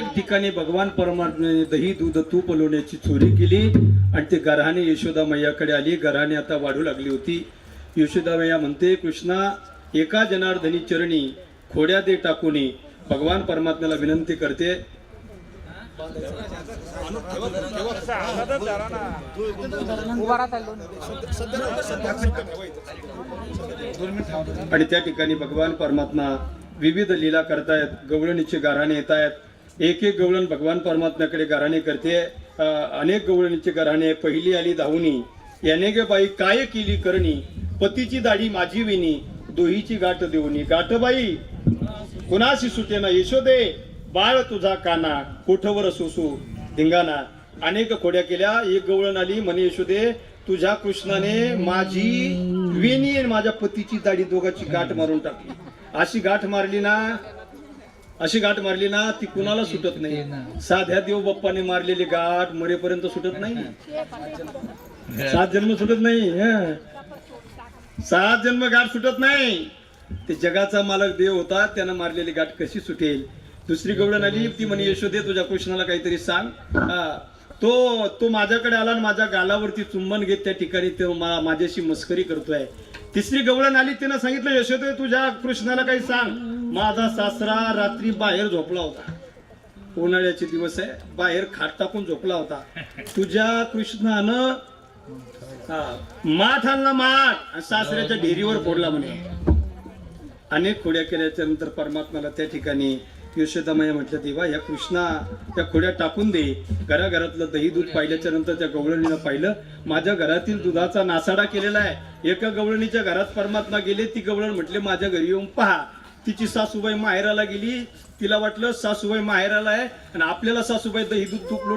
अनेक ठिकाणी भगवान परमात्म्याने दही दूध तूप लोण्याची चोरी केली आणि ते गऱ्हाणे यशोदा मैयाकडे आली. गऱ्हाणे आता वाढू लागली होती. यशोदा मैया म्हणते कृष्णा एका जनार्दनी चरणी खोड्या दे टाकूनी भगवान परमात्म्याला विनंती करते. आणि त्या ठिकाणी भगवान परमात्मा विविध लीला करतायत. गवळणीचे गाराणे येत आहेत एक एक गवळण भगवान परमात्म्याकडे गाराणे करते. अनेक गवळणीचे गाराणे पहिली आली धावणी याने गे बाई काय केली करणी? पतीची दाढी माझी विनी दोहीची गाठ देऊनी. गाठ बाई कुणाशी सुटेना यशोदे? बाळ तुझा काना कोठवर सोसू? धिंगाणा. अनेक खोड्या केल्या एक गवळण आली म्हणे यशोदे तुझ्या कृष्णाने माझी विणी माझ्या पतीची दाढी दोघांची गाठ मारून टाकली. अशी गाठ मारली ना अशी गाठ मारली ना ती कुणाला सुटत नाही. साध्या देव बाप्पाने मारलेली गाठ मरेपर्यंत सुटत नाही. सात जन्म सुटत नाही. सात जन्म गाठ सुटत नाही. ते जगाचा मालक देव होता त्यानं मारलेली गाठ कशी सुटेल? दुसरी गवळण आली ती म्हणे यशोदे तुझ्या कृष्णाला काहीतरी सांग. हा. तो तो माझ्याकडे आला आणि माझ्या गालावरती चुंबन घेत त्या ठिकाणी तो माझ्याशी मस्करी करतोय. तिसरी गवळण आली तिनं सांगितलं यशोदे तुझ्या कृष्णाला काही सांग. माझा सासरा रात्री बाहेर झोपला होता. उन्हाळ्याचे दिवस आहे बाहेर खाट टाकून झोपला होता. तुझ्या कृष्णानं माठ आणला माठ. आणि सासऱ्याच्या ढेरीवर फोडला म्हणे. अनेक खोड्या केल्याच्यानंतर परमात्म्याला त्या ठिकाणी यशोदामाया म्हटलं देवा या कृष्णा त्या खोड्या टाकून दे. घराघरातलं दही दूध पाहिल्याच्या नंतर त्या गवळणीनं पाहिलं माझ्या घरातील दुधाचा नासाडा केलेला आहे. एका गवळणीच्या घरात परमात्मा गेले ती गवळण म्हटले माझ्या घरी येऊन पहा. तिची सासूबाई माहेराला गेली. तिला वाटलं सासूबाई माहेराला आहे आणि आपल्याला सासूबाई दही दूध तुकलो